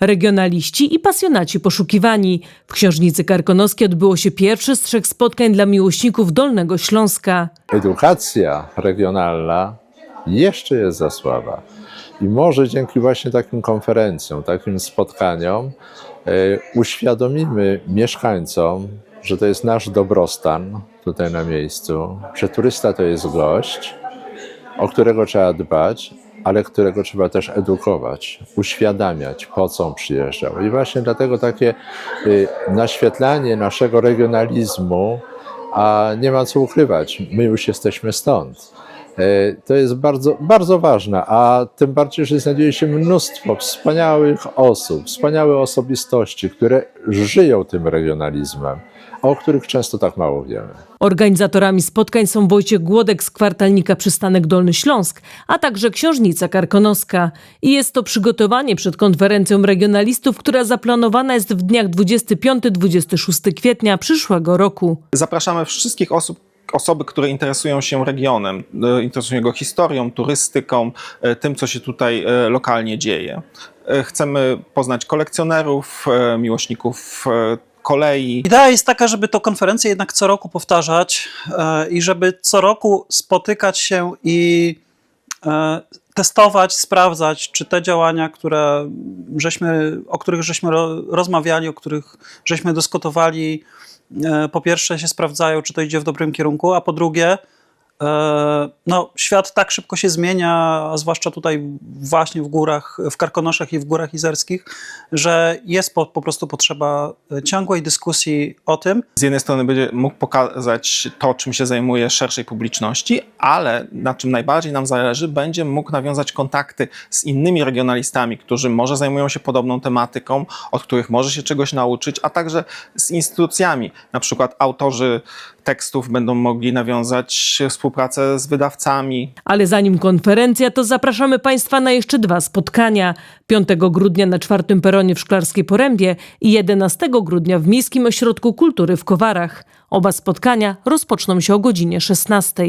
Regionaliści i pasjonaci poszukiwani. W Książnicy Karkonoskiej odbyło się pierwsze z trzech spotkań dla miłośników Dolnego Śląska. edukacja regionalna jeszcze jest za słaba. I może dzięki właśnie takim konferencjom, takim spotkaniom e, uświadomimy mieszkańcom, że to jest nasz dobrostan tutaj na miejscu, że turysta to jest gość, o którego trzeba dbać, ale którego trzeba też edukować, uświadamiać, po co on przyjeżdżał. I właśnie dlatego takie y, naświetlanie naszego regionalizmu, a nie ma co ukrywać, my już jesteśmy stąd. E, To jest bardzo, bardzo ważne, a tym bardziej, że znajduje się mnóstwo wspaniałych osób, wspaniałe osobistości, które żyją tym regionalizmem, a o których często tak mało wiemy. Organizatorami spotkań są Wojciech Głodek z kwartalnika Przystanek Dolny Śląsk, a także Książnica Karkonoska. I jest to przygotowanie przed konferencją regionalistów, która zaplanowana jest w dniach 25-26 kwietnia przyszłego roku. Zapraszamy wszystkich osób, osoby, które interesują się regionem, e, interesują go historią, turystyką, e, tym, co się tutaj e, lokalnie dzieje. Chcemy poznać kolekcjonerów, miłośników kolei, Idea jest taka, żeby tę konferencję jednak co roku powtarzać i żeby co roku spotykać się i testować, sprawdzać, czy te działania, które żeśmy, o których żeśmy ro, rozmawiali, o których żeśmy dyskutowali, e, po pierwsze się sprawdzają, czy to idzie w dobrym kierunku, a po drugie, e, no, świat tak szybko się zmienia, a zwłaszcza tutaj właśnie w górach, w Karkonoszach i w górach izerskich, że jest po, po prostu potrzeba e, ciągłej dyskusji o tym, z jednej strony będzie mógł pokazać to, czym się zajmuje szerszej publiczności, ale na czym najbardziej nam zależy, będzie mógł nawiązać kontakty z innymi regionalistami, którzy może zajmują się podobną tematyką, od których może się czegoś nauczyć, a także z instytucjami. Na przykład autorzy tekstów będą mogli nawiązać współpracę z wydawcami, Ale zanim konferencja, to zapraszamy Państwa na jeszcze dwa spotkania. 5 grudnia na czwartym peronie w Szklarskiej Porębie i 11 grudnia w Miejskim Ośrodku Kultury w Kowarach. Oba spotkania rozpoczną się o godzinie 16.